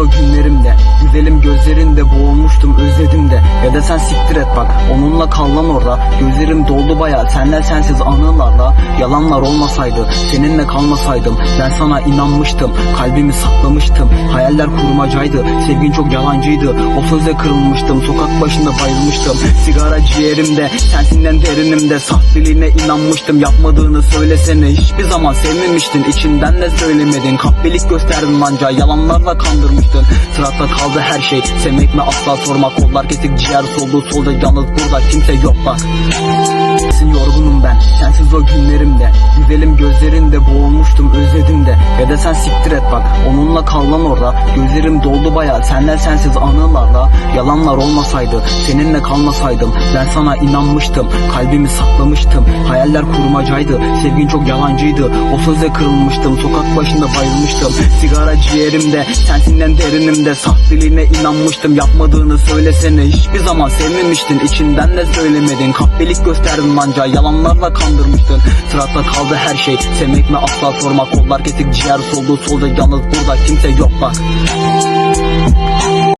o günlerimde Güzelim gözlerinde boğulmuştum özledim de Da sen siktir et bak. Onunla kal lan orada. Gözlerim doldu baya senle sensiz anılarla Yalanlar olmasaydı seninle kalmasaydım Ben sana inanmıştım kalbimi saklamıştım. Hayaller kurmacaydı sevgin çok yalancıydı. O söze kırılmıştım sokak başında bayılmıştım. Sigara ciğerimde sensinden derinimde Sahteliğine inanmıştım. Yapmadığını söylesene Hiçbir zaman sevmemiştin. İçinden de söylemedin. Kahpelik gösterdin anca yalanlarla kandırmıştın. Sırada kaldı her şey. Sevmek mi asla sorma Kollar kesik ciğer soldu solda yalnız burada kimse yok bak. Sensin yorgunum ben sensiz o günlerimde. Güzelim gözlerinde boğulmuştum özledim de Ya da sen siktir et bak onunla kal lan orada. Gözlerim doldu baya senle sensiz anılarla Yalanlar olmasaydı seninle kalmasaydım Ben sana inanmıştım kalbimi saklamıştım. Hayaller kurmacaydı sevgin çok yalancıydı. O söze kırılmıştım sokak başında bayılmıştım. Sigara ciğerimde sensinden derinimde Sahteliğine inanmıştım yapmadığını söylesene. Hiçbir zaman sevmemiştin içinden de söylemedin. Kahpelik gösterdin anca yalanlarla kandırmıştın. Sırada kaldı her şey sevmek mi asla sorma. Kollar kesik ciğer soldu solda yalnız burada kimse yok bak